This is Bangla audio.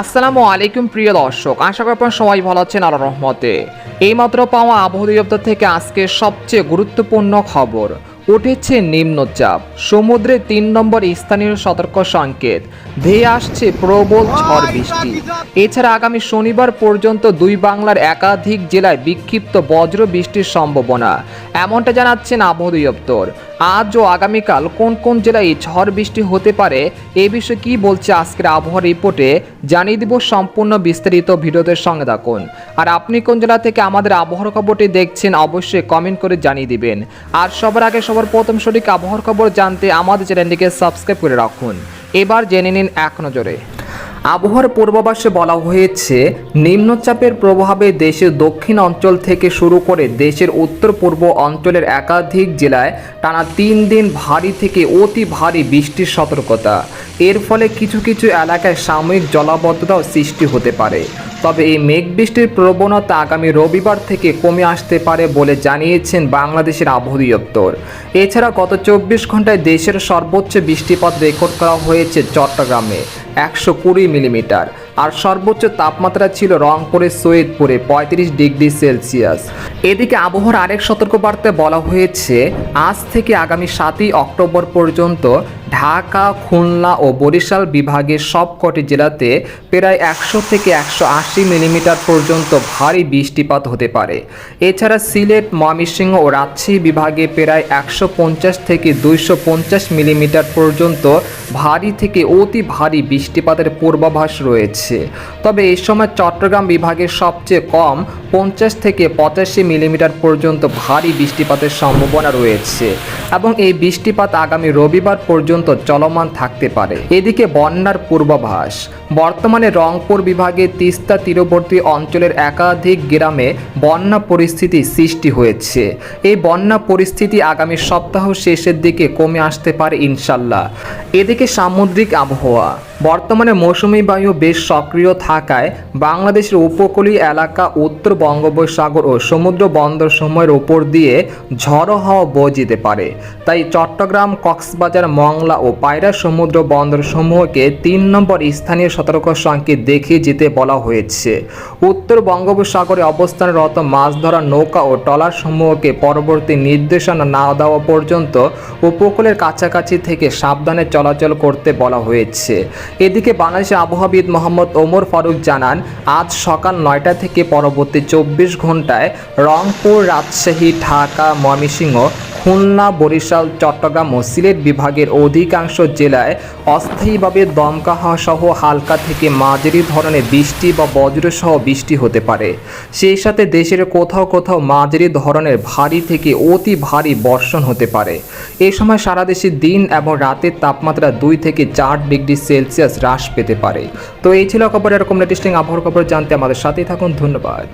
আসসালামু আলাইকুম, প্রিয় দর্শক। আশা করি আপনারা সবাই ভালো আছেন, আল্লাহর রহমতে। এইমাত্র পাওয়া আবহাওয়া দপ্তর থেকে আজকে সবচেয়ে গুরুত্বপূর্ণ খবর। উঠেছে নিম্নচাপ। সমুদ্রে তিন নম্বর স্থানীয় সতর্ক সংকেত। ধেয়ে আসছে প্রবল ঝড় বৃষ্টি। এছাড়া আগামী শনিবার পর্যন্ত দুই বাংলার একাধিক জেলায় বিক্ষিপ্ত বজ্র বৃষ্টির সম্ভাবনা। এমনটা জানাচ্ছেন আবহাওয়া দপ্তর আজ ও আগামীকাল কোন কোন জেলায় ঝড় বৃষ্টি হতে পারে, এ বিষয়ে কি বলছে আজকের আবহাওয়া রিপোর্টে, জানিয়ে দিব সম্পূর্ণ বিস্তারিত ভিডিওদের সঙ্গে থাকুন। আর আপনি কোন জেলা থেকে আমাদের আবহাওয়ার খবরটি দেখছেন, অবশ্যই কমেন্ট করে জানিয়ে দিবেন। আর সবার আগে সবার প্রথম সঠিক আবহাওয়ার খবর জানতে আমাদের চ্যানেলটিকে সাবস্ক্রাইব করে রাখুন। এবার জেনে নিন এক নজরে। আবহাওয়ার পূর্বাভাসে বলা হয়েছে, নিম্নচাপের প্রভাবে দেশের দক্ষিণ অঞ্চল থেকে শুরু করে দেশের উত্তর পূর্ব অঞ্চলের একাধিক জেলায় টানা তিন দিন ভারী থেকে অতি ভারী বৃষ্টির সতর্কতা। এর ফলে কিছু কিছু এলাকায় সাময়িক জলাবদ্ধতাও সৃষ্টি হতে পারে। তবে এই মেঘ বৃষ্টির প্রবণতা আগামী রবিবার থেকে কমে আসতে পারে বলে জানিয়েছেন বাংলাদেশের আবহাওয়া দপ্তর এছাড়া গত চব্বিশ ঘন্টায় দেশের সর্বোচ্চ বৃষ্টিপাত রেকর্ড করা হয়েছে চট্টগ্রামে। একশো কুড়ি মিলিমিটার, আর সর্বোচ্চ তাপমাত্রা ছিল রংপুরে সৈয়দপুরে পঁয়ত্রিশ ডিগ্রি সেলসিয়াস। এদিকে আবহাওয়ার আরেক সতর্কবার্তায় বলা হয়েছে, আজ থেকে আগামী সাতই অক্টোবর পর্যন্ত ঢাকা, খুলনা ও বরিশাল বিভাগের সবকটি জেলাতে প্রায় একশো থেকে একশো আশি মিলিমিটার পর্যন্ত ভারী বৃষ্টিপাত হতে পারে। এছাড়া সিলেট, ময়মনসিংহ ও রাজশাহী বিভাগে প্রায় একশো পঞ্চাশ থেকে দুইশো পঞ্চাশ মিলিমিটার পর্যন্ত ভারী থেকে অতি ভারী বৃষ্টিপাতের পূর্বাভাস রয়েছে। তবে এই সময় চট্টগ্রাম বিভাগের সবচেয়ে কম পঞ্চাশ থেকে পঁচাশি মিলিমিটার পর্যন্ত ভারী বৃষ্টিপাতের সম্ভাবনা রয়েছে। এবং এই বৃষ্টিপাত আগামী রবিবার পর্যন্ত চলমান থাকতে পারে। এদিকে বন্যার পূর্বাভাস। বর্তমানে রংপুর বিভাগে তিস্তা তীরবর্তী অঞ্চলের একাধিক গ্রামে বন্যা পরিস্থিতি সৃষ্টি হয়েছে। এই বন্যা পরিস্থিতি আগামী সপ্তাহ শেষের দিকে কমে আসতে পারে ইনশাল্লাহ। এদিকে সামুদ্রিক আবহাওয়া। বর্তমানে মৌসুমী বায়ু বেশ সক্রিয় থাকায় বাংলাদেশের উপকূলীয় এলাকা উত্তর বঙ্গোপসাগর ও সমুদ্র বন্দর সময়ের ওপর দিয়ে ঝড়ো হাওয়া বয়ে যেতে পারে। তাই চট্টগ্রাম, কক্সবাজার, মংলা ও পায়রা সমুদ্র বন্দর সমূহকে তিন নম্বর স্থানীয় সতর্ক সংকেত দেখিয়ে যেতে বলা হয়েছে। উত্তর বঙ্গোপসাগরে অবস্থানরত মাছ ধরা নৌকা ও ট্রলার সমূহকে পরবর্তী নির্দেশনা না দেওয়া পর্যন্ত উপকূলের কাছাকাছি থেকে সাবধানে চলাচল করতে বলা হয়েছে। এদিকে বাংলাদেশের আবহাওয়াবিদ মোহাম্মদ ওমর ফারুক জানান, আজ সকাল নয়টা থেকে পরবর্তী চব্বিশ ঘন্টায় রংপুর, রাজশাহী, ঢাকা, ময়মনসিংহ খুলনা, বরিশাল, চট্টগ্রাম ও সিলেট বিভাগের অধিকাংশ জেলায় অস্থায়ীভাবে দমকা হাওয়া সহ হালকা থেকে মাঝারি ধরনের বৃষ্টি বা বজ্রসহ বৃষ্টি হতে পারে। সেই সাথে দেশের কোথাও কোথাও মাঝারি ধরনের ভারী থেকে অতি ভারী বর্ষণ হতে পারে। এই সময় সারা দেশে দিন এবং রাতের তাপমাত্রা দুই থেকে চার ডিগ্রি সেলসিয়াস হ্রাস পেতে পারে। তো এই ছিল খবর এরকম লেটেস্টিং আবহাওয়ার খবর জানতে আমাদের সাথেই থাকুন। ধন্যবাদ।